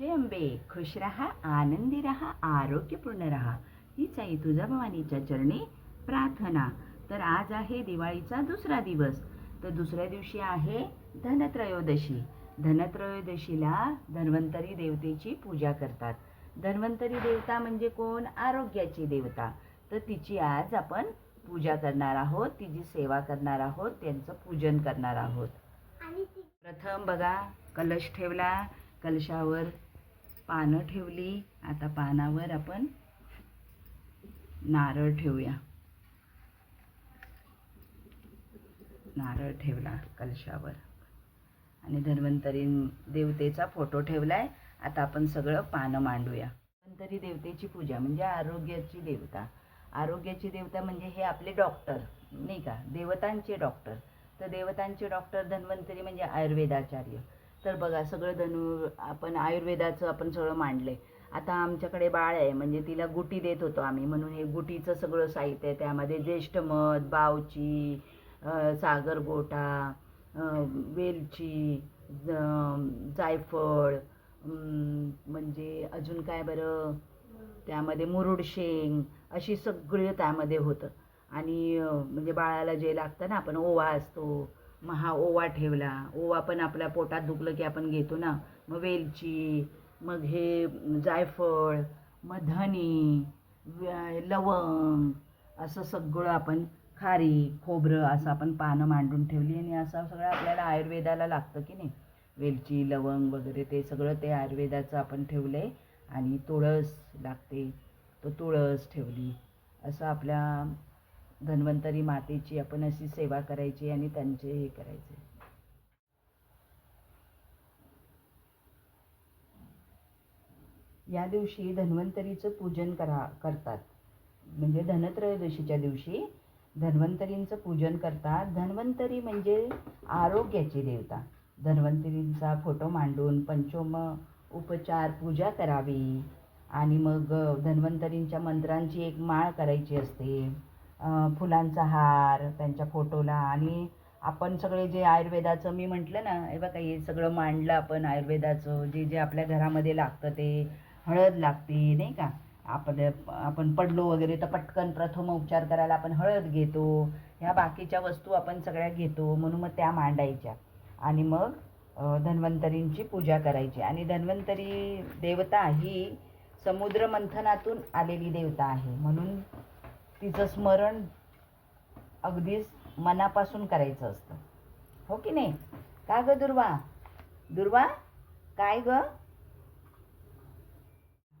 जय अंबे खुश रहा आनंदी रहा आरोग्यपूर्ण रहा हीच आहे तुझा भवानीच्या चरणी प्रार्थना. तर आज आहे दिवाळीचा दुसरा दिवस. तर दुसऱ्या दिवशी आहे धनत्रयोदशी. धनत्रयोदशीला धन्वंतरी देवतेची पूजा करतात. धन्वंतरी देवता म्हणजे कोण? आरोग्याची देवता. तर तिची आज आपण पूजा करणार आहोत तिची सेवा करणार आहोत त्यांचं पूजन करणार आहोत. प्रथम बघा कलश ठेवला. कलशावर पानं ठेवली. आता पानावर आपण नारळ ठेवूया. नारळ ठेवला कलशावर. आणि धन्वंतरी देवतेचा फोटो ठेवलाय. आता आपण सगळं पानं मांडूया. धन्वंतरी देवतेची पूजा म्हणजे आरोग्याची देवता. आरोग्याची देवता म्हणजे हे आपले डॉक्टर नाही का? देवतांचे डॉक्टर. तर देवतांचे डॉक्टर धन्वंतरी म्हणजे आयुर्वेदाचार्य. तर बघा सगळं धनु आपण आयुर्वेदाचं आपण सगळं मांडलंय. आता आमच्याकडे बाळ आहे म्हणजे तिला गुटी देत होतो आम्ही. म्हणून हे गुटीचं सगळं साहित्य आहे. त्यामध्ये ज्येष्ठ मध बावची सागर गोटा वेलची जायफळ म्हणजे अजून काय बरं? त्यामध्ये मुरुड शेंग अशी सगळं त्यामध्ये होतं. आणि म्हणजे बाळाला जे लागतं ना आपण ओवा असतो मग हा ओवा ठेवला. ओवा पण आपल्या पोटात दुखलं की आपण घेतो ना. मग वेलची मग हे जायफळ मग धनी लवंग असं सगळं आपण खारी खोबरं असं आपण पानं मांडून ठेवली आणि असं सगळं आपल्याला आयुर्वेदाला लागतं की नाही. वेलची लवंग वगैरे ते सगळं ते आयुर्वेदाचं आपण ठेवलं आहे आणि तुळस लागते. तो तुळस ठेवली. असं आपल्या धन्वंतरी मातेची आपण अशी सेवा करायची आणि त्यांचे हे करायचे. या दिवशी धन्वंतरीचं पूजन करा करतात. म्हणजे धनत्रयोदशीच्या दिवशी धन्वंतरींचं पूजन करतात. धन्वंतरी म्हणजे आरोग्याची देवता. धन्वंतरींचा फोटो मांडून पंचोम उपचार पूजा करावी. आणि मग धन्वंतरींच्या मंत्रांची एक माळ करायची असते. फुलांचा हार त्यांच्या फोटोला आणि आपण सगळे जे आयुर्वेदाचं मी म्हटलं ना हे बघा हे सगळं मांडलं आपण आयुर्वेदाचं जे जे आपल्या घरामध्ये लागतं ते हळद लागते नाही का? आपण आपण पडलो वगैरे तर पटकन प्रथम उपचार करायला आपण हळद घेतो ह्या बाकीच्या वस्तू आपण सगळ्या घेतो म्हणून मग त्या मांडायच्या. आणि मग धन्वंतरींची पूजा करायची. आणि धन्वंतरी देवता ही समुद्र मंथनातून आलेली देवता आहे. म्हणून तिचं स्मरण अगदीच मनापासून करायचं असतं. हो की नाही? का ग दुर्वा? दुर्वा काय ग?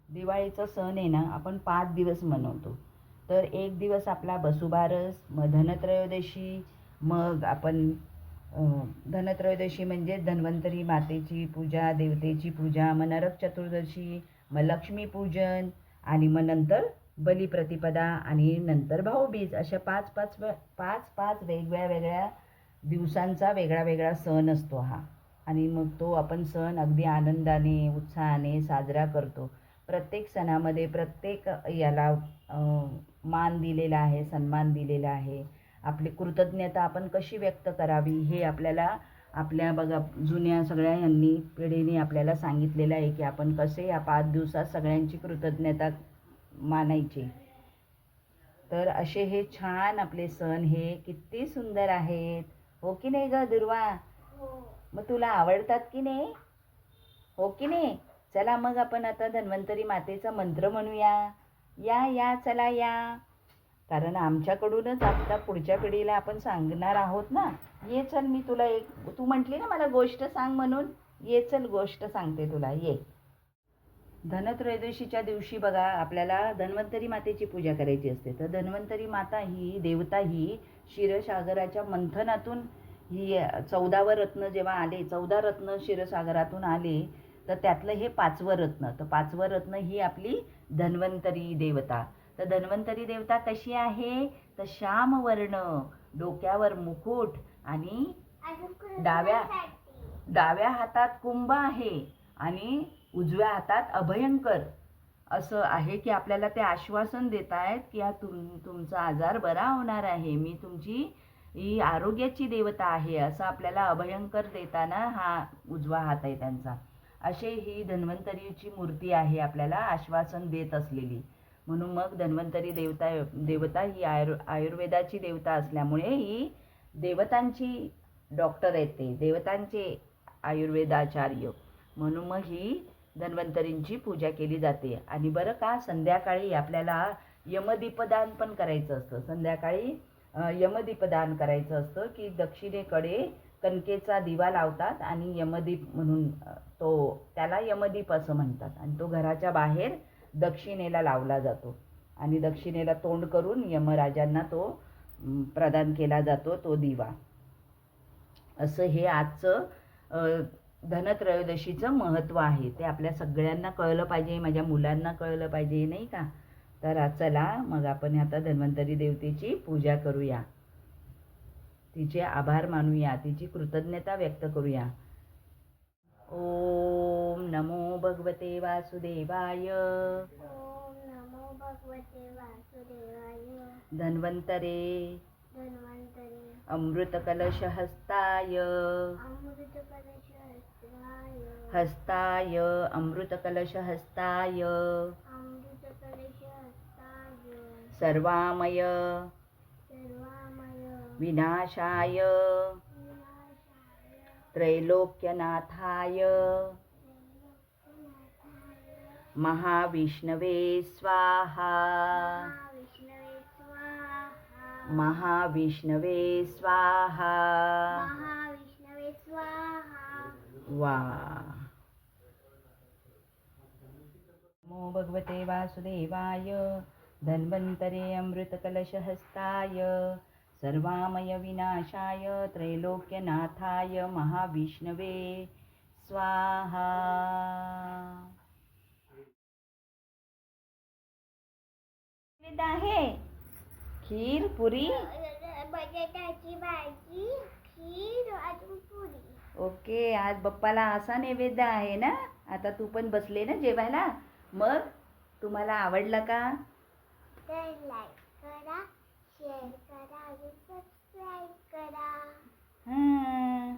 दिवाळीचा सण आहे ना आपण पाच दिवस मनवतो. तर एक दिवस आपला बसुबारस मग धनत्रयोदशी मग आपण धनत्रयोदशी म्हणजे धन्वंतरी मातेची पूजा देवतेची पूजा मग नरक चतुर्दशी मग लक्ष्मीपूजन आणि मग नंतर बलिप्रतिपदा आणि नंतर भाऊबीज अशा पाच पाच वे- पाच पाच वेगवेगळ्या वेगळ्या दिवसांचा वेगळा वेगळा सण असतो हा. आणि मग तो आपण सण अगदी आनंदाने उत्साहाने साजरा करतो. प्रत्येक सणामध्ये प्रत्येक याला मान दिलेला आहे सन्मान दिलेला आहे. आपली कृतज्ञता आपण कशी व्यक्त करावी हे आपल्याला आपल्या बघा जुन्या सगळ्या यांनी पिढीने आपल्याला सांगितलेलं आहे की आपण कसे या पाच दिवसात सगळ्यांची कृतज्ञता मानायची. तर असे हे छान आपले सण हे किती सुंदर आहेत. हो की नाही ग दुर्वा? मग तुला आवडतात की नाही? हो की नाही? चला मग आपण आता धन्वंतरी मातेचा मंत्र म्हणूया. या या चला या. कारण आमच्याकडूनच आता पुढच्या पिढीला आपण सांगणार आहोत ना. ये चल मी तुला एक तू म्हटली ना मला गोष्ट सांग म्हणून? ये चल गोष्ट सांगते तुला. ये. धनत्रयोदशीच्या दिवशी बघा आपल्याला धन्वंतरी मातेची पूजा करायची असते. तर धन्वंतरी माता ही देवता ही क्षीरसागराच्या मंथनातून ही चौदावं रत्न जेव्हा आले चौदा रत्न क्षीरसागरातून आले तर त्यातलं हे पाचवं रत्न. तर पाचवं रत्न ही आपली धन्वंतरी देवता. तर धन्वंतरी देवता कशी आहे? तर श्यामवर्ण डोक्यावर मुकुट आणि डाव्या डाव्या हातात कुंभ आहे. आणि उजव्या हातात अभयंकर. असं आहे की आपल्याला ते आश्वासन देत आहेत की हा तुम तुमचा आजार बरा होणार आहे. मी तुमची ही आरोग्याची देवता आहे असं आपल्याला अभयंकर देताना हा उजवा हात आहे त्यांचा. असे ही धन्वंतरीची मूर्ती आहे आपल्याला आश्वासन देत असलेली. म्हणून मग धन्वंतरी देवता देवता ही आयुर् आयुर्वेदाची देवता असल्यामुळे ही देवतांची डॉक्टर आहेत ते. देवतांचे आयुर्वेदाचार्य. म्हणून मग ही धन्वंतरींची पूजा केली जाते. आणि बरं का संध्याकाळी आपल्याला यमदीपदान पण करायचं असतं. संध्याकाळी यमदीपदान करायचं असतं की दक्षिणेकडे कणकेचा दिवा लावतात आणि यमदीप म्हणून तो त्याला यमदीप असं म्हणतात. आणि तो घराच्या बाहेर दक्षिणेला लावला जातो. आणि दक्षिणेला तोंड करून यमराजांना तो प्रदान केला जातो तो दिवा. असं हे आजचं धनत्रयोदशीचं महत्त्व आहे. ते आपल्या सगळ्यांना कळलं पाहिजे माझ्या मुलांना कळलं पाहिजे नाही का? तर चला मग आपण आता धन्वंतरी देवतेची पूजा करूया. तिचे आभार मानूया तिची कृतज्ञता व्यक्त करूया. ओम नमो भगवते वासुदेवाय. धन्वंतरे. अमृतकलशहस्ताय. हस्ताय अमृतकलशहस्ताय। अमृतकलशहस्ताय सर्वामय। विनाशाय विनाशाय। त्रैलोक्यनाथाय। महाविष्णवे स्वाहा। महाविष्णवे स्वाहा। वा. नमो भगवते वासुदेवाय धन्वन्तरे अमृतकलशहस्ताय सर्वामय विनाशाय त्रैलोक्यनाथाय महाविष्णवे स्वाहा. आहे? खीर पुरी? बटाट्याची भाजी खीर अजून ओके आज बाप्पाला असा नैवेद्य आहे ना? आता तू पण बसले ना जेवायला? मग तुम्हाला आवडला का? तर लाईक करा शेअर करा आणि सबस्क्राईब करा. हां